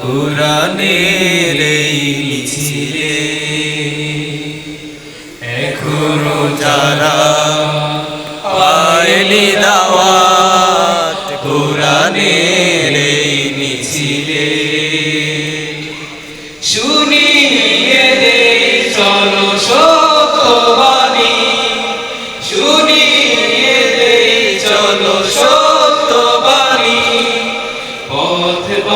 কোরআনের মিছিলে। এখনও যারা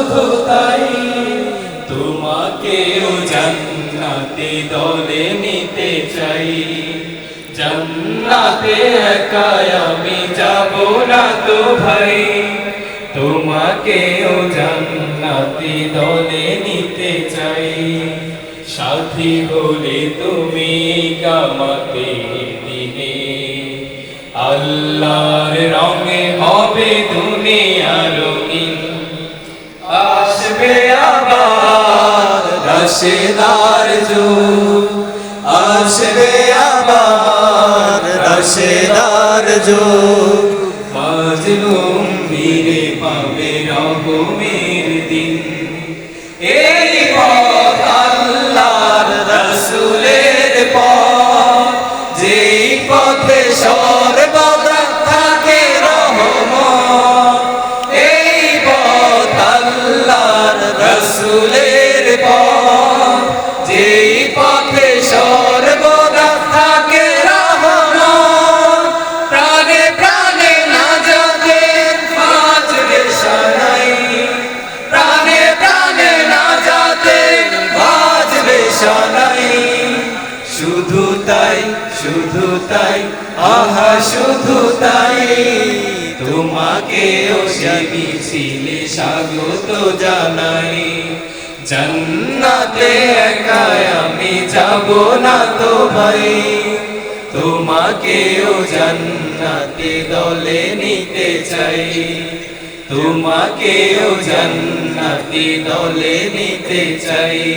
শুধু তাই তোমাকেও জান্নাতে দলে নিতে চাই। জান্নাতে একাই আমি যাব না তো ভাই। তোমাকেও দলে নিতে চাই। সাথী বলে তুমি কামাতে দিনে। আল্লাহর রঙে হবে দুনিয়ার রশেদার যুগ আসবে আবার রশেদার যুগ রসুলের পথ, যেই পথে সর্বদা থাকে রহমত প্রাণে প্রাণে না যাবে বাজবে সানাই প্রাণে প্রাণে না যাতে বাজবে সানাই শুধু তাই শুধু তাই, আহা, শুধু তাই। তোমাকেও মিছিলে স্বাগত জানাই। জান্নাতে একাই আমি যাব না তো ভাই। তোমাকেও জান্নাতে দলে নিতে চাই। তোমাকেও জান্নাতে দলে নিতে চাই।